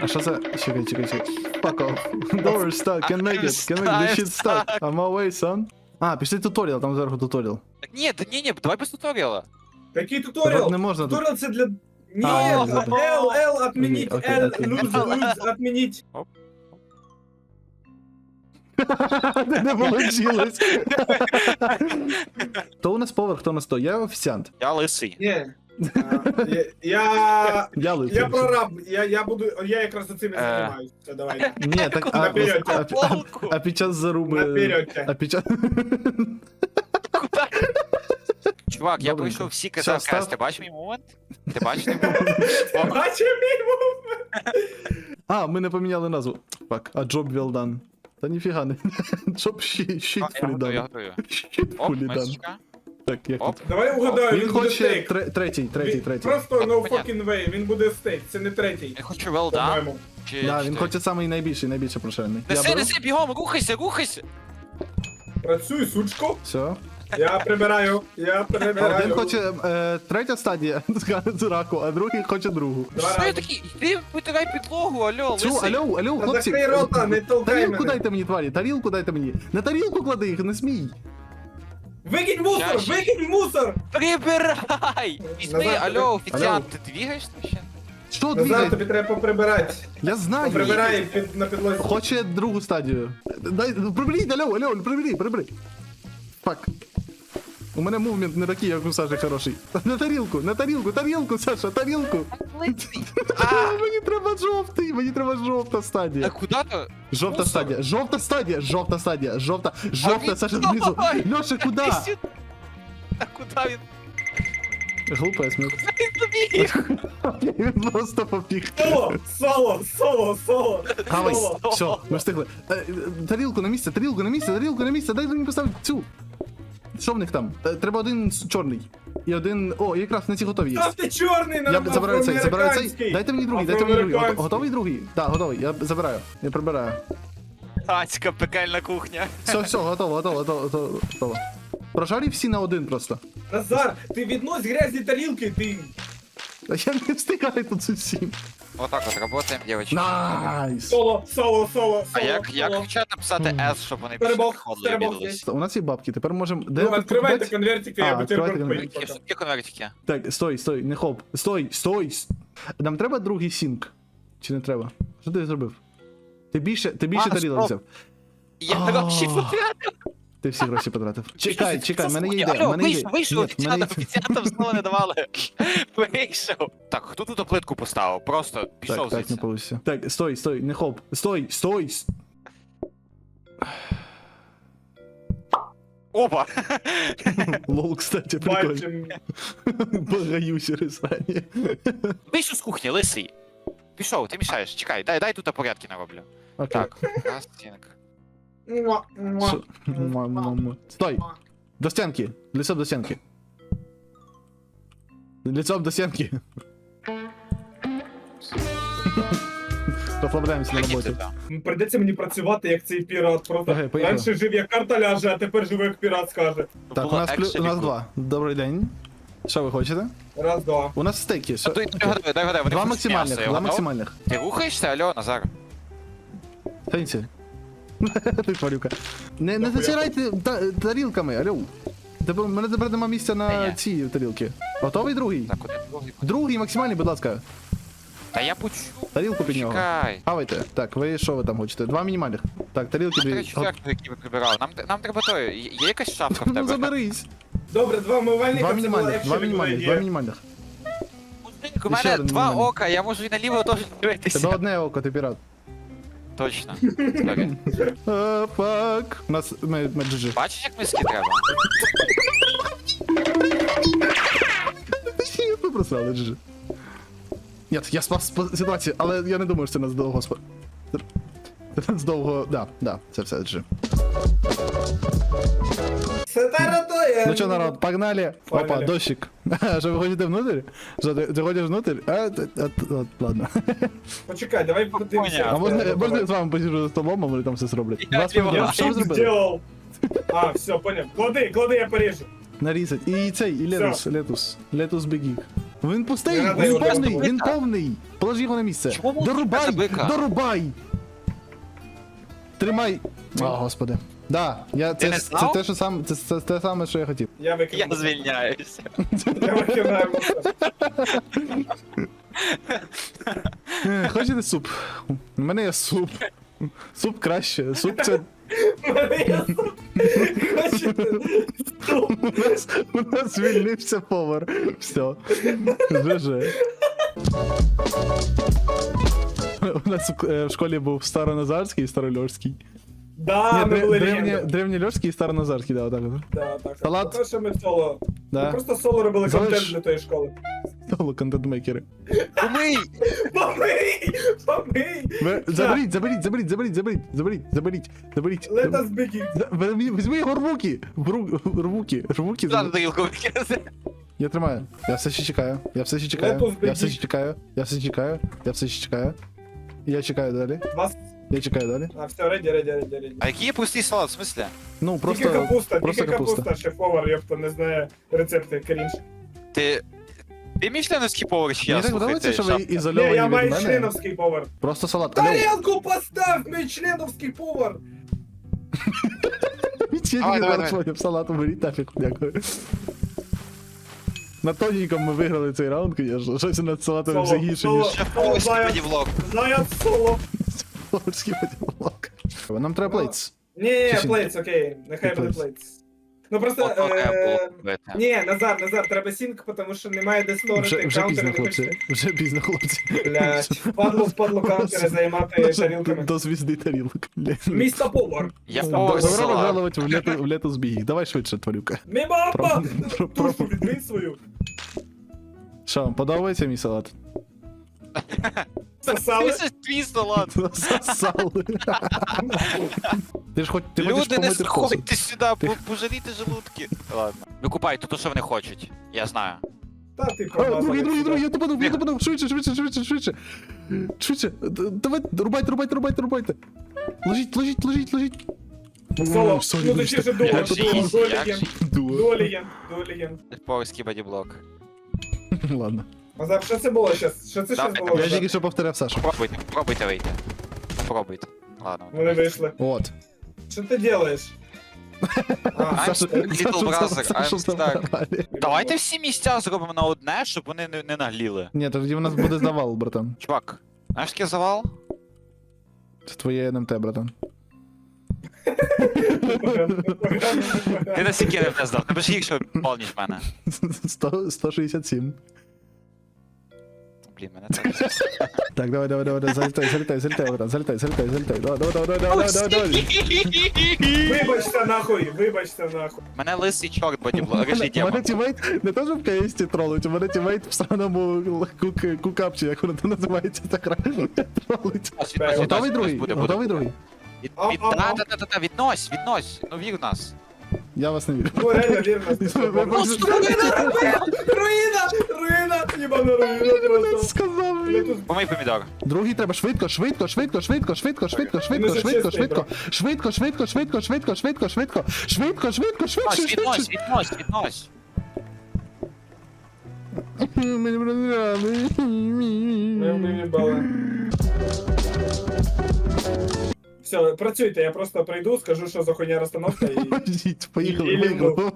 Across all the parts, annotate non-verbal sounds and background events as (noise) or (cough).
А що це? Чекай, чекай, чекай. Fuck off. (laughs) Door stuck, can make it, can make it. This shit stuck. I'm away, son. А, пішли туторіал, там зверху туторіал. Так ні, да ні, ні, давай без туторіала. Який Тут туторіал? не можна тут. Туторіал це для... Ні, А, це ладно. L, L, отменіть, Окей, L, окей. lose, lose, отменіть. (laughs) Не получилось. (laughs) Хто у нас повар, хто у нас то? Я офіціант. Я лисий. Ні. А, я- Я... Я. Я прораб, я, я буду, я якраз за цим і Е. займаюся. Давайте. Ні, так а, Наперед. а, а, під час заруби. Наперед. А під час. Чувак, я Добренько. пройшов всі Все, КЗКС, став. ти бачиш мій момент? Ти бачиш мій момент? Бачив мій А, ми не поміняли назву. Фак, а job well done. Та ніфіга не. (laughs) Job shit, shit Я готую, я готую. Оп, мисочка. Так, як Оп. тут? Давай угадаю, Він він буде хоче стейк. тре- третій, третій, Він третій. Просто no Понятно. fucking way, він буде стейк, це не третій. Я хочу well done. По-моєму. Чи Да, чи він ти? хоче самий найбільший, найбільше прошений. Я Неси, беру. неси, бігом, рухайся, рухайся. Працюй, сучко. Все. Я прибираю, я Один прибираю. хоче е, третя стадія (laughs) з раку, а другий хоче другу. Два Що я рази. такий? Іди витирай підлогу, алло, Цю, лисий. алло, алло, Та хлопці. закрий рота, не толкай Тарілку мене. дайте мені, тварі, тарілку дайте мені. На тарілку клади їх, не смій. Викинь мусор, ще- викинь мусор! Прибирай! Візьми, Назад алло, Алло. офіціант, ти двігаєшся ще? Що Назад тобі треба поприбирати. Я знаю. Поприбирай під, на підлозі. Хоче другу стадію. Дай, прибери, алло, алло, прибери, прибери. Фак. У мене мувмент не такий, як у Саші хороший. На тарілку, на тарілку, тарілку, Саша, тарілку. А, (laughs) мені треба жовтий, мені треба жовта А стадія. куди то? Жовта стадія, жовта стадія, жовта стадія, жовта, жовта, Саша, знизу. Льоша, куди? А куди він? Глупая смерть. (laughs) Він просто побіг. Соло, соло, соло, соло. Хавай, все, ми встигли. Е, е, Тарілку на місце, тарілку на місце, тарілку на місце, дай мені поставити цю. Що в них там? Треба один чорний. І один. О, якраз на ці готові є. Став ти чорний на Я забираю цей, забираю цей. Дайте мені другий, дайте мені другий. Готовий другий? Так, готовий. Я забираю. Я прибираю. Тацька, пекельна кухня. Все, все, готово, готово, готово, готово, готово. Прожарі всі на один просто. Назар, ти віднось грязні тарілки, ти... Я не встигаю тут з усім. Отак от работаємо, дівчатки. Найс. Соло, соло, соло, А соло, як, як соло. в чат написати S, щоб вони більше Перебог, підходили і обідались? У нас є бабки, тепер можемо. Де Ну, тут відкривайте покупець? конвертики, А, я бутерброд відкривайте поїм Які поки. конвертики? Так, стой, стой, не хоп. Стой, стой. с- Нам треба другий сінк. Чи не треба? Що ти зробив? Ти більше, ти більше А, тарілок стоп. взяв. Я А. гроші потратив. Ти всі гроші потратив. Чекай, чекай, в мене є ідея. в Алло, мене є вийшов, вийшов, Ні, в мене офіціантам, є- офіціантам знову не давали. (laughs) Вийшов. Так, хто тут плитку поставив? Просто пішов Так, так, не звідси. получится. Так, стой, стой, не хоп. Стой, стой. с- Опа! (laughs) Лол, кстати, прикольно. (laughs) Бачим. Погаю через ранее. Вийшов з кухні, лисий. Пішов, ти мішаєш, чекай, дай, дай тут порядки нароблю. Окей. Так, раз, стінка. Стой! До стенки! Лицом до стенки. Лицом до стенки. (laughs) Расслабляемся на роботі. Придеться мені працювати як цей пірат. Просто Окей, поїхали. раніше жив як карта ляже, а тепер живу як пірат скаже. Так, у нас, плю... у нас два. Добрий день. Що ви хочете? Раз, два. У нас стейки. Що... Дай вони Два хочуть максимальних, м'ясо, я два готов? максимальних. Ти рухаєшся, алло, Назар? Сенсі. (laughs) Ти тварюка. Не, не зацірайте та- тарілками, алло. Тебе, мене тепер нема місця на ні. ці тарілки. Готовий другий? Так, другий. Другий максимальний, будь ласка. Та я почув. Тарілку під нього. Чекай. Хавайте. Так, ви що ви там хочете? Два мінімальних. Так, тарілки Ти дві. які ви прибирав? Нам, нам треба той. Є є якась шафка в Ну тебе? заберись. Добре, два мивальника. Два це була мінімальних, два actually мінімальних, два idea. мінімальних. У Ще мене один два мінімальний. ока, я можу і наліво теж дивитися. Тебе одне око, ти пірат. Точно. (laughs) Сорі. У нас ми, ми. Бачиш, як миски треба? Ми просрали джи. Ні, я спас ситуацію, але я не думаю, що це нас довго спа... Це нас довго... Да, да, це все GG. Це таратоє. Ну що, народ, погнали. Опа, дощик. (laughs) Що, ви ходите внутрь? Що, ти, ти ходиш внутрь? А, т- а, т- от, ладно. (laughs) Почекай, давай подивимося. А можна, можна я з вами посіжу за столом, а вони там все зроблять? Я. Що ви зробили? Сделал. А, все, понял. Клади, клади, я поріжу. Нарізать. І цей, і летус, летус. Летус бегік. Він пустий, надо він повний, він повний. Положи його на місце. Чому Дорубай, бика? дорубай. Тримай. О, господи. Да, я, це, не це, знав? те, що сам, це, це те саме, що я хотів. Я Я викину. звільняюся. (laughs) Я викидаю. Е, (laughs) Хочете суп? У мене є суп. Суп краще. Суп це. У. Хочете? (laughs) Нас, у нас звільнився повар. Все. ЖЖ. У нас е, в школі був староназарський і старольорський. Да, ми дре- були древні, легенди. древньольорський і староназарський, да, отак. от. Да, так. Салат. Ми соло. Ми Да. просто соло робили Залиш. контент для тої школи. Соло контентмейкери. Умий! Помий! Помий! Ви- Заберіть, заберіть, заберіть, заберіть, заберіть, заберіть, заберіть, заберіть. Let us begin. За- візьми- Візьми його руки. В ру- в руки, в. Зараз тарілку викинути. Я тримаю. Я все ще чекаю. Я все ще чекаю. Летус Я все ще чекаю. Я все ще чекаю. Я все ще чекаю. Я чекаю далі. Вас... Я чекаю далі. А, все, реді, реді, реді, реді. А який є пустий салат, в смислі? Ну, Тільки просто. капуста, просто тільки капуста. капуста, шеф-повар, ёпта, не знає рецепти, крінж. Ти. Ти мішленовський повар чи я? Мені так Слухай, подобається, ти що ви шапка. Не, ізольовані я від маю мене. членовський повар. Просто салат. Тарелку постав, мій членовський повар! (laughs) Давай, не давай, маршрутів, салат уберіть нафіг, дякую. На тоненькому ми виграли цей раунд, звісно. Щось над салатом Соло, все гірше, соло. ніж Знаю. мені влог. Заяц соло. Соловський поділок. Нам треба плейтс. Ні, Чи- плейтс, окей, нехай буде Плейтс. плейтс. Ну просто, От е, було робити. ні, Назар, Назар, треба сінк, тому що немає де Вже, сторити вже каунтери. пізно, не хлопці. Вже пізно, хлопці. Блядь, впадло, впадло каунтери займати тарілками. До звізди тарілок. Місто повар. Я Місто Добро повар. пожаловать в лето, в лето. Давай швидше, тварюка. Мій мама! Про- про- Тушу відмінь свою. Що, вам подобається мій салат? (laughs) Сосали? Ж твій. Засали. Ти ж хоч ти хочеш Люди не помити посуд. сходьте сюди, по- пожалійте желудки. Ладно. Викупайте то, що вони хочуть. Я знаю. Та ти А, Другий, другий, другий, я тупанув, я тупанув, швидше, швидше, швидше, швидше. Швидше, Д- давай, рубайте, рубайте, рубайте, рубайте. Ложіть, ложіть, ложіть, ложіть. Соло, Ой, ну дуо легенд. Поварський бодіблок. Ладно. Назар, що це було щас? Що це щас Давай, було? Я тільки що повторяв Сашу. Пробуйте, пробуйте вийти. Пробуйте. Ладно. Вони вийшли. От. Що ти делаєш? (laughs) А, little brother, Сашу I'm stuck. забрали. Давайте всі місця зробимо на одне, щоб вони не, не нагліли. Ні, тоді в нас буде завал, братан. Чувак, знаєш таке завал? Це твоє НМТ, братан. Ти на скільки не здав, гірше бал, ніж в мене. (laughs) 100, 167. Блін, мене це. Так, давай, давай, давай, давай, залітай, залітай, залітай, братан, залітай, залітай, залітай. Давай, давай, давай, давай, давай, давай, давай. Вибачте нахуй, вибачте нахуй. Мене лисий чорт мене- режий У мене демон. тімейт не що в КСті тролить, у мене тімейт в сраному кук- кукапчі, як воно там називається, так тролить. Віднось, віднось, Готовий віднось, другий? буде, буде. Готовий другий? Від, від, ау, ау. да, віднось, віднось. Ну вір в нас. Я вас не вірю. Ну реально вірно. (laughs) Ви можете- (laughs) Руїна! Руїна! Єбана руїна просто. Сказав Я тут Помий помідор. Другий треба швидко, швидко, швидко, швидко, швидко, швидко, швидко, швидко, швидко, швидко, швидко, швидко, швидко, швидко, швидко, швидко, швидко, швидко, Віднось, віднось, швидко. віднось, віднось. Мені Ми виїбали. Все, працюйте, я просто прийду, скажу, що за хуйня розстановка і. Поможіть, поїхали, поїхали.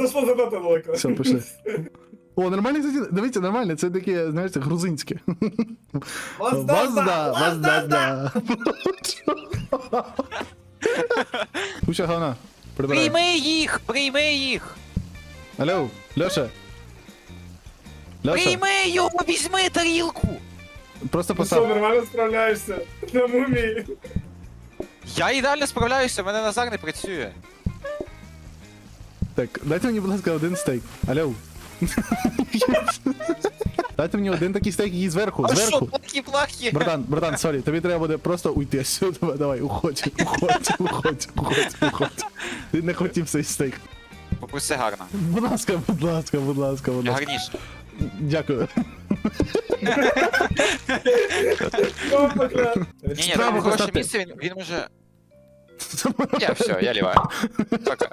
Зайшло занадто далеко. Все, пішли. О, нормально, кстати, дивіться, нормально, це таке, знаєш, це грузинське. Вазда, Вазда, вазда, Куча. Прибирай. Прийми їх, прийми їх. Алло, Леша. Леша, Прийми його, візьми тарілку. просто Ти що, постав. нормально справляєшся? На мумії. Я ідеально справляюся, мене Назар не працює. Так, дайте мені, будь ласка, один стейк. Алло. Дайте мені один такий стейк, який зверху, А що, зверху. плахі, плахі? Братан, братан, сорі, тобі треба буде просто уйти сюди. Давай, уходь, уходь, уходь, уходь, уходь. Ти не хотів цей стейк. Попроси гарно. Будь ласка, будь ласка, будь ласка, будь Я ласка. гарніше. Дякую. Ні, ні, там хороше поставте. місце, він, він може... Я (laughs) все, я ліваю. Пока.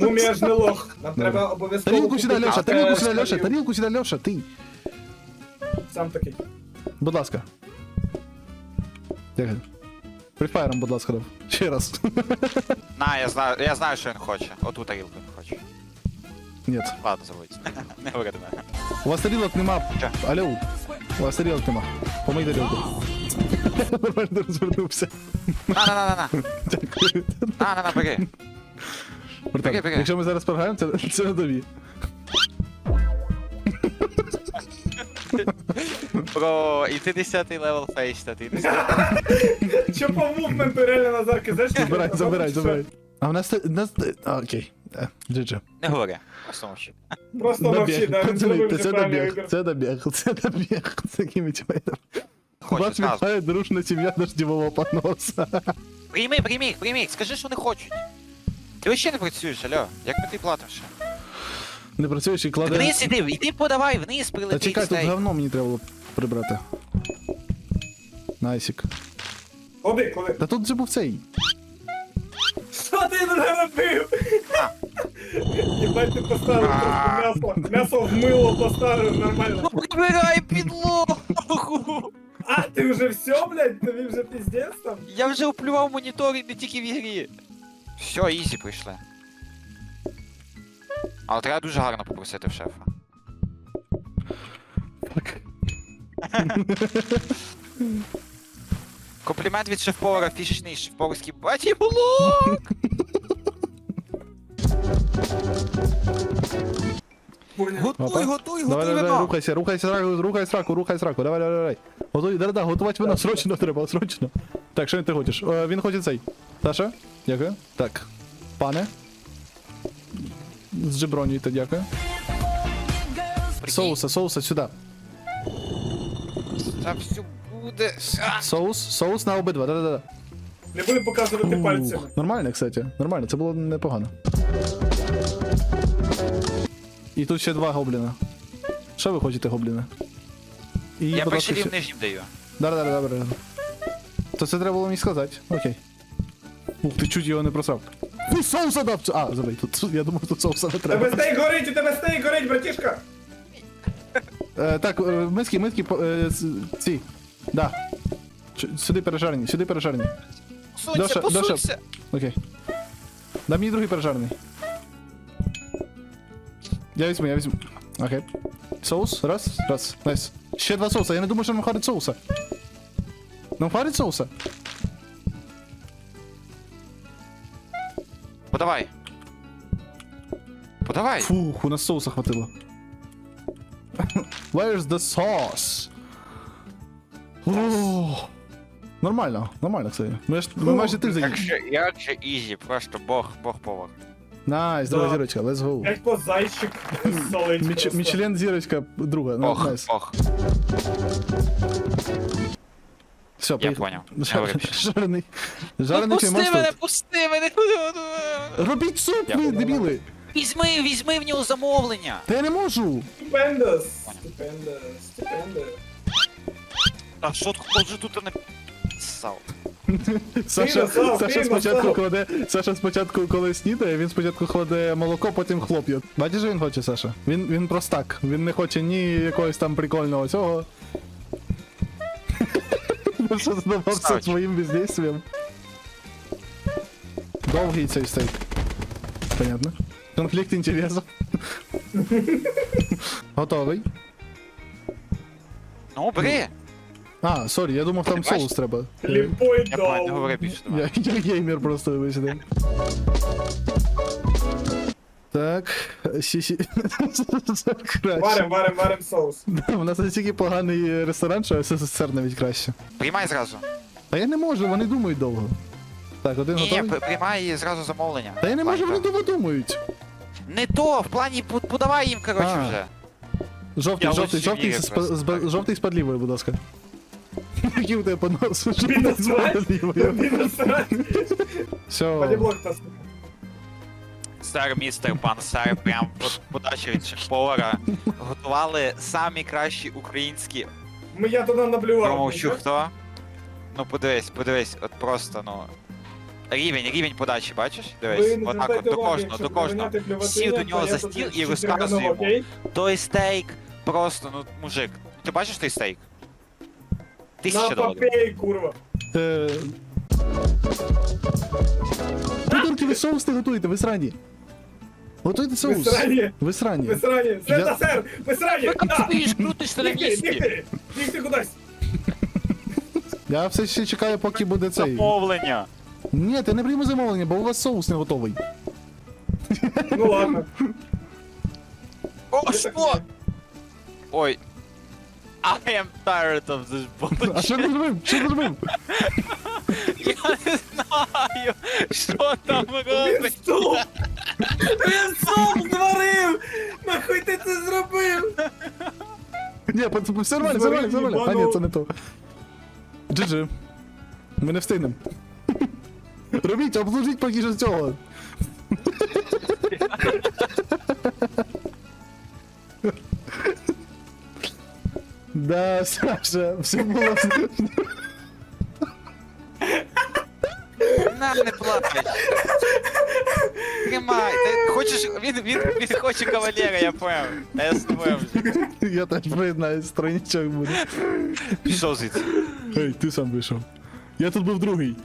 Мумія ж не лох. Нам треба обов'язково. Тарілку сюди, купити Льоша, тарілку сюди. Льоша, тарілку сюди, Льоша, ти. Сам такий. Будь ласка. Дякую. Прифайром, будь ласка, дав. Ще раз. На, я знаю, я знаю, що він хоче. Оту тарілку він хоче. Ні. Ладно, забудь. (laughs) Не говори. У вас тарілок нема. Алло. У вас тарілок нема. Помий тарілку. Нормально розвернувся. На, на, на, на. Дякую. На, на, на, бери. Братан, Бери, бери. якщо ми зараз програємо, це, це на тобі. Бро, і ти 10 левел фейста, ти 10 Що по мувменту реально Назарки, знаєш? Забирай, забирай, забирай. А у нас... те- у нас... те- А, окей. Е, GG. Не говори. Просто мовчи. Просто мовчи, да, він Пацани, зробив це добіг, вибір. це добіг, це добіг. З такими тімейтами. Вас зразу. вітає дружна сім'я дождівого поноса. Прийми, прийми їх, прийми їх, скажи, що не хочуть. Ти вообще не працюєш, алло. Як ми ти платиш? Не працюєш і кладе... Вниз іди, іди подавай, вниз Та прилети. чекай, тут стей. говно мені треба було прибрати. Найсік. Куди, куди? Та тут же був цей. Що ти наробив? Єбать ти поставив просто м'ясо. М'ясо в мило поставив нормально. Ну прибирай підлогу! А, ти вже все, блядь? Тобі вже піздець там? Я вже оплював монітор і не тільки в ігрі. Все, ізі прийшли. Але треба дуже гарно попросити в шефа. Комплімент від шеф-повара, фішечний шеф-поварський баті було! (laughs) Готуй, готуй, Давай, готуй давай, вино! рухайся, рухайся, раку, рухай сраку, рухай сраку, давай, давай, давай. Готуй, да, да, готувати вино, срочно треба, срочно. Так, що ти хочеш? Е, він хоче цей. Саша? Дякую. Так. Пане. З джебронюйте, дякую. Соуса, соуса сюди. Це все буде. А! Соус, соус на обидва, да, да, да. Не буду показувати пальцями. Нормально, кстати. Нормально, це було непогано. І тут ще два гобліна. Що ви хочете, гобліна? І, Я будь ласка, рівень їм даю. Да, да, да, да, да. То це треба було мені сказати. Окей. Ух, ти чуть його не просрав. Ти соуса дав! А, забий, тут я думав, тут соуса не У тебе треба. стейк горить, у тебе стейк горить, братішка! Е, так, е, миски, миски, по- е, с- ці. Да. Ч- Сюди пережарені, сюди пережарені. Посунься, Доша, Доша. посунься! Окей. Дай мені другий пережарений. Я візьму, я візьму. Окей. Соус, раз, раз, найс. Ще два соуса, я не думаю, що нам хватить соуса. Нам хватить соуса? Подавай. Подавай. Фух, у нас соуса хватило. (laughs) Where's the sauce? Нормально, нормально, кстати. Ми, ж, ми майже тиждень. Як же, як же ізі, просто бог, бог повар. Найс, друга Да. зірочка, let's go. Як по зайчик солить. Міч, просто. Мічлен зірочка друга, ну, найс. бог. Все, Я поїхали. понял. Жар- Говори більше. Жарений. Ну пусти мене, пусти мене! (laughs) Робіть суп, Я ви понял. дебіли. Візьми, візьми в нього замовлення! Та я не можу. Ступендос. Ступендос. Ступендос. А що хто ж тут не... Сал. Саша, Саша ти спочатку кладе. Саша спочатку, коли снідає, він спочатку кладе молоко, потім хлоп'є. Бачиш, що він хоче, Саша? Він, він простак. Він не хоче ні якогось там прикольного цього. Що задавався Ставить. своїм бездействием. Довгий цей стейк. Понятно. Конфлікт інтересів. (laughs) Готовий. Ну, бери! А, сорі, я думав, там соус треба. Ліпой Я не дол. говори більше до мене. Я, я геймер просто вибачте. Так. Це краще. Варим, варим, варим соус. У нас настільки поганий ресторан, що СССР навіть краще. Приймай зразу. Та я не можу, вони думають довго. Так, один Ні, готовий. при- приймай зразу замовлення. Та я не можу, вони довго думають. Не то, в плані по- подавай їм, коротше, А. вже. Жовтий, Я жовтий, жовтий, з, з, жовтий з подливою, будь ласка. Який у тебе понос? З насрать. Насрать. Все. Та Сер, містер, пан сер, прям под- подача від шеф-повара. Готували самі кращі українські. Ми я туди наблював. Промовчу хто. Ну подивись, подивись, от просто, ну. Рівень, рівень подачі, бачиш? Ви Дивись, не отак от до уваги, кожного, якщо до кожного. клюватиня, Сів до то нього я за тут стіл і чотири розказує окей? Той стейк просто, ну, мужик. Ти бачиш той стейк? Тисяча На доларів. попей, курва. Е... Придурки, ви соус не готуєте, ви срані. Готуйте Ви соус. срані. Ви срані. Ви срані. Я- Свята, сер, ви срані. Да. Ти ж крутишся на Бігти, місці. бігти, бігти кудись. Я все ще чекаю, поки буде цей. Замовлення. Ні, ти не прийми замовлення, бо у вас соус не готовий. Ну ладно. О, Я що? Ой. I am tired of this А що bullshit. ти зробив? Що ти зробив? Я не знаю, що там Він робить. суп! Він суп зварив! Нахуй ти це зробив? Ні, пацан, все нормально, все нормально, все нормально. А ні, це не то. Джиджи. Ми не встигнемо. Робіть, обслужіть поки що цього. Да, Саша, все було. На, не плач. Тримай. Ти хочеш, він, він, він хоче кавалера, я поняв. Та я з тобою вже. Я теж приєднаюсь, тройничок буде. Пішов звідси. Ей, ти сам вийшов. Я тут був другий.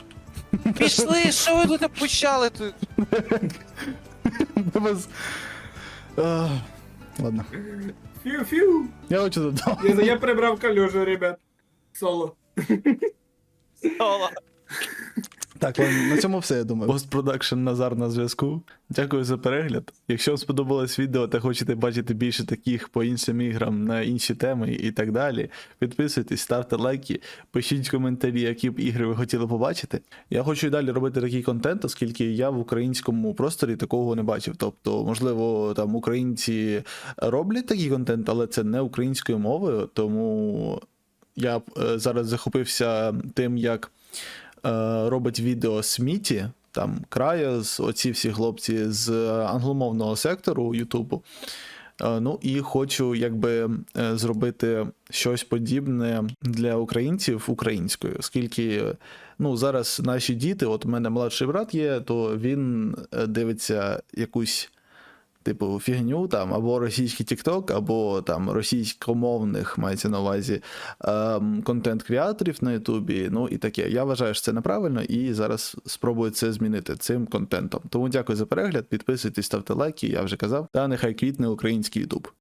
Пішли, що ви тут опущали тут? Без... А, Ладно. Фью-фью. Я хочу додому. Я, я прибрав калюжу, ребят. Соло. Соло. Так, на цьому все, я думаю. Постпродакшн Назар на зв'язку. Дякую за перегляд. Якщо вам сподобалось відео та хочете бачити більше таких по іншим іграм на інші теми і так далі, підписуйтесь, ставте лайки, пишіть коментарі, які б ігри ви хотіли побачити. Я хочу і далі робити такий контент, оскільки я в українському просторі такого не бачив. Тобто, можливо, там українці роблять такий контент, але це не українською мовою, тому я е, зараз захопився тим, як робить відео Сміті, там Крайос, оці всі хлопці з англомовного сектору Ютубу. Е, Ну і хочу якби е, зробити щось подібне для українців українською, оскільки ну, зараз наші діти, от у мене молодший брат є, то він е, дивиться якусь типу фігню там, або російський TikTok, або там російськомовних мається на увазі ем, контент-креаторів на Ютубі. Ну і таке. Я вважаю, що це неправильно, і зараз спробую це змінити цим контентом. Тому дякую за перегляд, підписуйтесь, ставте лайки, я вже казав. Та нехай квітне український Ютуб.